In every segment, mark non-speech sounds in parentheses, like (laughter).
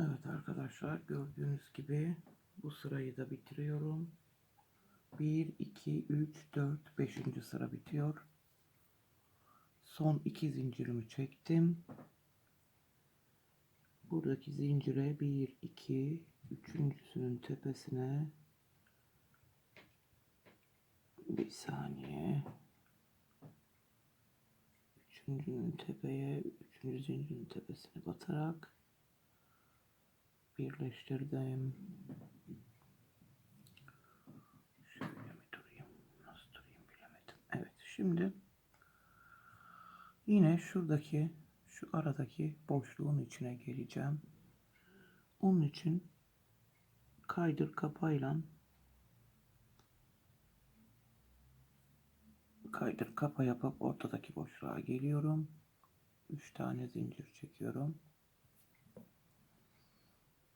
Evet arkadaşlar gördüğünüz gibi bu sırayı da bitiriyorum. 1, 2, 3, 4, 5. sıra bitiyor. Son iki zincirimi çektim. Buradaki zincire 1, 2, üçüncüsünün tepesine bir saniye. Üçüncünün tepeye, üçüncü zincirin tepesine batarak birleştirdim. Şöyle mi durayım? Nasıl durayım bilemedim. Evet şimdi yine şuradaki şu aradaki boşluğun içine geleceğim. Onun için kaydır kapayla kaydır kapa yapıp ortadaki boşluğa geliyorum. 3 tane zincir çekiyorum.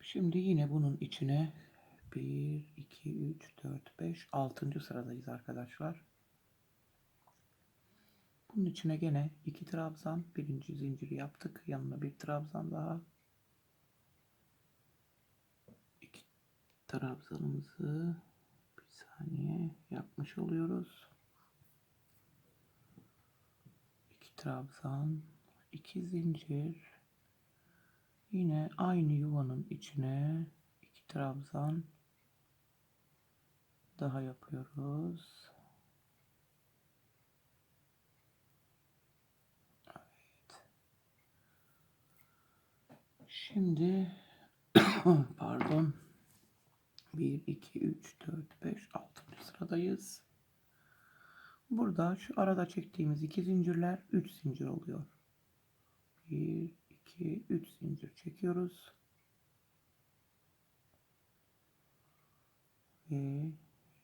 Şimdi yine bunun içine 1, 2, 3, 4, 5, 6. sıradayız arkadaşlar. Bunun içine gene 2 trabzan, birinci zinciri yaptık. Yanına bir trabzan daha. 2 trabzanımızı bir saniye yapmış oluyoruz. 2 trabzan, 2 zincir. Yine aynı yuvanın içine iki trabzan daha yapıyoruz. Şimdi (coughs) pardon 1 2 3 4 5 6. sıradayız. Burada şu arada çektiğimiz iki zincirler 3 zincir oluyor. 1 2 3 zincir çekiyoruz. Ve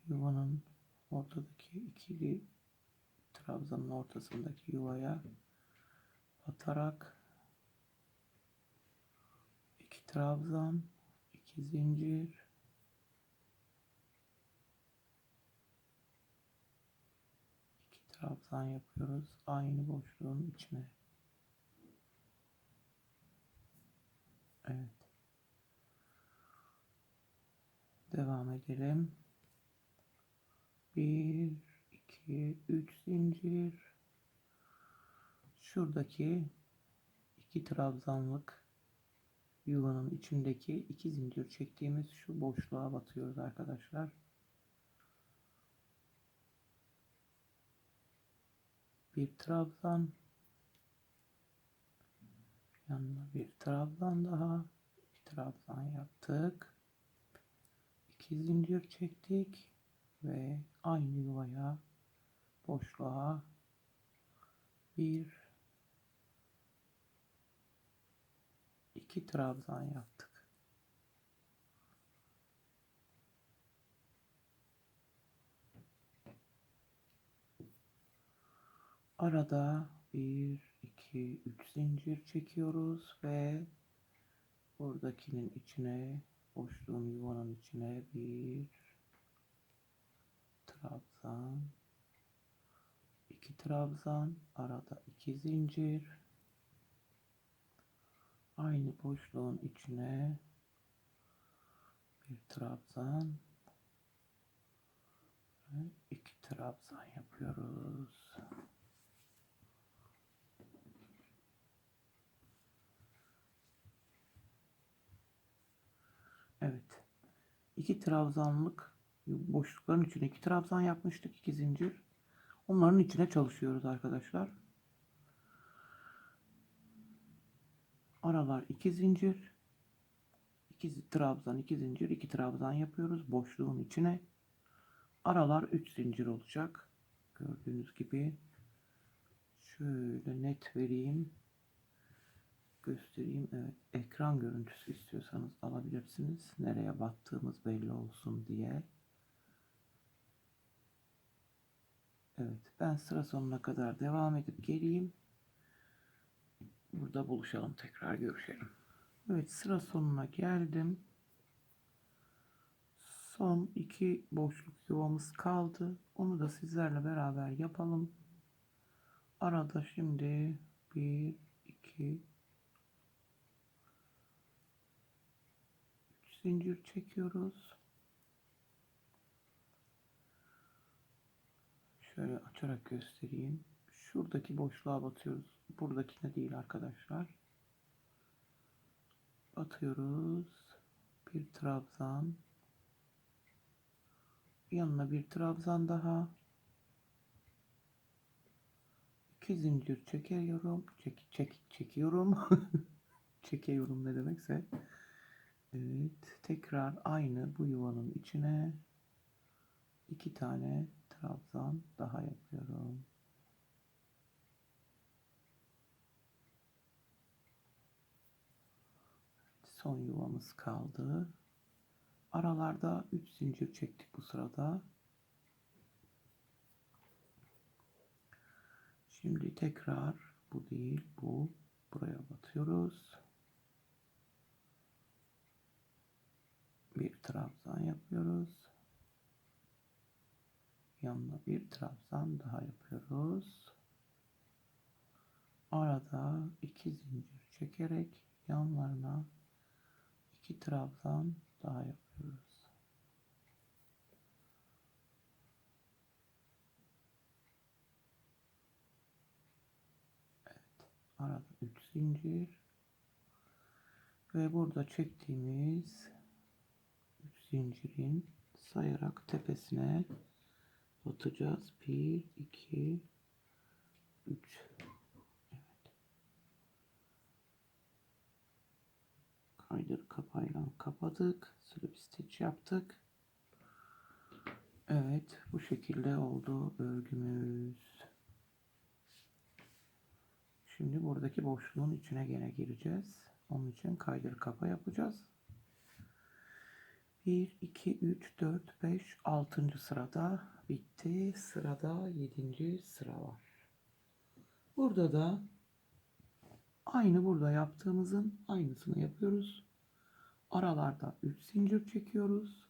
yuvanın ortadaki ikili trabzanın ortasındaki yuvaya batarak iki trabzan, iki zincir iki trabzan yapıyoruz aynı boşluğun içine. Evet. Devam edelim. 1 2 3 zincir. Şuradaki iki trabzanlık yuvanın içindeki iki zincir çektiğimiz şu boşluğa batıyoruz arkadaşlar. Bir trabzan yanına bir trabzan daha bir trabzan yaptık. İki zincir çektik ve aynı yuvaya boşluğa bir iki trabzan yaptık. Arada bir 2 3 zincir çekiyoruz ve buradakinin içine boşluğun yuvanın içine bir trabzan iki trabzan arada iki zincir aynı boşluğun içine bir trabzan ve iki trabzan yapıyoruz. 2 trabzanlık boşlukların içine 2 trabzan yapmıştık. 2 zincir. Onların içine çalışıyoruz arkadaşlar. Aralar 2 zincir. 2 trabzan, 2 zincir, 2 trabzan yapıyoruz boşluğun içine. Aralar 3 zincir olacak. Gördüğünüz gibi şöyle net vereyim göstereyim. Evet, ekran görüntüsü istiyorsanız alabilirsiniz. Nereye baktığımız belli olsun diye. Evet, ben sıra sonuna kadar devam edip geleyim. Burada buluşalım, tekrar görüşelim. Evet, sıra sonuna geldim. Son iki boşluk yuvamız kaldı. Onu da sizlerle beraber yapalım. Arada şimdi bir, iki, zincir çekiyoruz. Şöyle açarak göstereyim. Şuradaki boşluğa batıyoruz. Buradakine değil arkadaşlar. Batıyoruz. Bir trabzan. Yanına bir trabzan daha. İki zincir çekiyorum. Çek, çek, çekiyorum. (laughs) çekiyorum ne demekse. Evet. Tekrar aynı bu yuvanın içine iki tane trabzan daha yapıyorum. Son yuvamız kaldı. Aralarda 3 zincir çektik bu sırada. Şimdi tekrar bu değil bu buraya batıyoruz. Bir trabzan yapıyoruz. Yanına bir trabzan daha yapıyoruz. Arada iki zincir çekerek yanlarına iki trabzan daha yapıyoruz. Evet. Arada 3 zincir ve burada çektiğimiz 3 zincirin sayarak tepesine batacağız. 1 2 3 kaydır kapayla kapadık. Slip stitch yaptık. Evet bu şekilde oldu örgümüz. Şimdi buradaki boşluğun içine gene gireceğiz. Onun için kaydır kapa yapacağız. 1, 2, 3, 4, 5, 6. sırada bitti. Sırada 7. sıra var. Burada da Aynı burada yaptığımızın aynısını yapıyoruz. Aralarda 3 zincir çekiyoruz.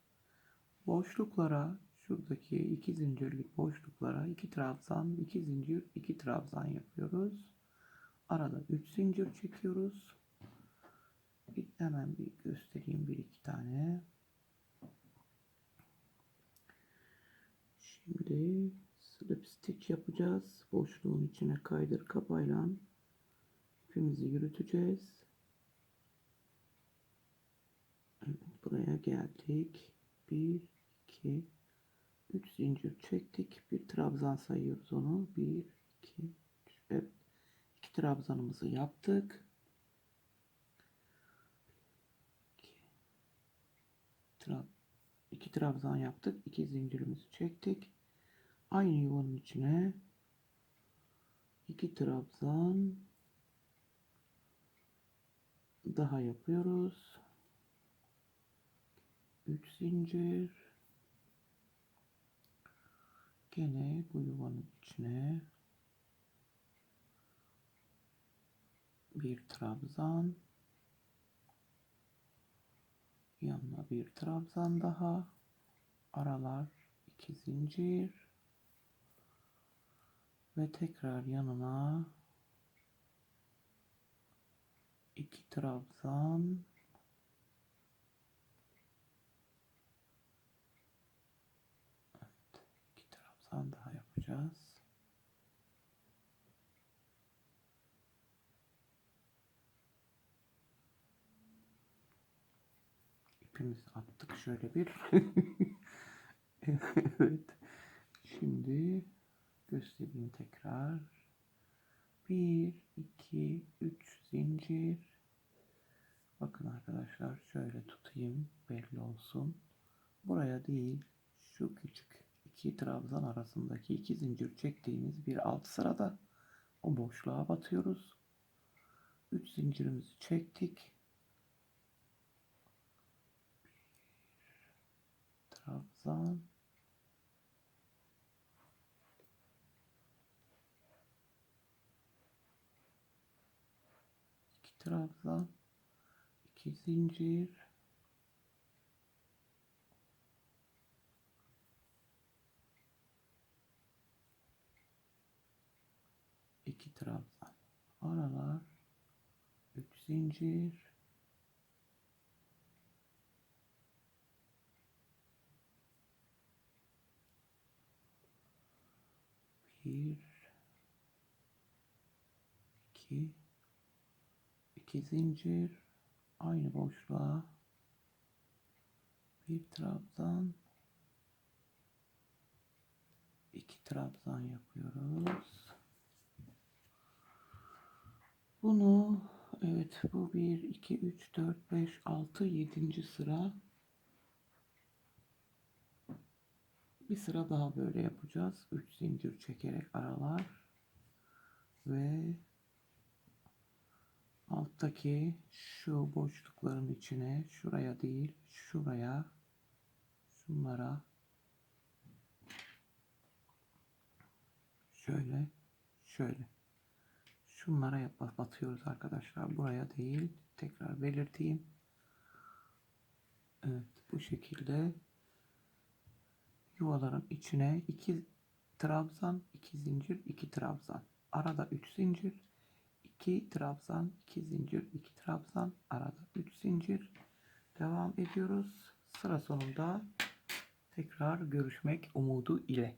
Boşluklara şuradaki iki zincirlik boşluklara 2 trabzan, 2 zincir, 2 trabzan yapıyoruz. Arada 3 zincir çekiyoruz. Bir, hemen bir göstereyim bir iki tane. Şimdi slip stitch yapacağız. Boşluğun içine kaydır kapayla ipimizi yürüteceğiz. Evet, buraya geldik. 1, 2, 3 zincir çektik. Bir trabzan sayıyoruz onu. 1, 2, 3. Evet. 2 trabzanımızı yaptık. 2 trab 2 trabzan yaptık. 2 zincirimizi çektik. Aynı yuvanın içine 2 trabzan daha yapıyoruz. 3 zincir. Gene bu yuvanın içine bir trabzan yanına bir trabzan daha aralar iki zincir ve tekrar yanına iki trabzan evet, iki trabzan daha yapacağız. İpimizi attık şöyle bir. (laughs) evet. Şimdi göstereyim tekrar. 1, 2, 3 zincir. Bakın arkadaşlar şöyle tutayım belli olsun. Buraya değil şu küçük iki trabzan arasındaki iki zincir çektiğimiz bir alt sırada o boşluğa batıyoruz. 3 zincirimizi çektik. Trabzan trabzan, 2 zincir, iki trabzan. Aralar. 3 zincir. Bir, iki, iki zincir, aynı boşluğa bir trabzan, iki trabzan yapıyoruz. Bunu evet bu 1 2 3 4 5 6 7. sıra bir sıra daha böyle yapacağız. 3 zincir çekerek aralar ve alttaki şu boşlukların içine şuraya değil şuraya şunlara. Şöyle şöyle. Şunlara yap batıyoruz arkadaşlar. Buraya değil tekrar belirteyim. Evet bu şekilde. Yuvaların içine iki trabzan iki zincir iki trabzan. Arada üç zincir 2 trabzan, 2 zincir, 2 trabzan, arada 3 zincir. Devam ediyoruz. Sıra sonunda tekrar görüşmek umudu ile.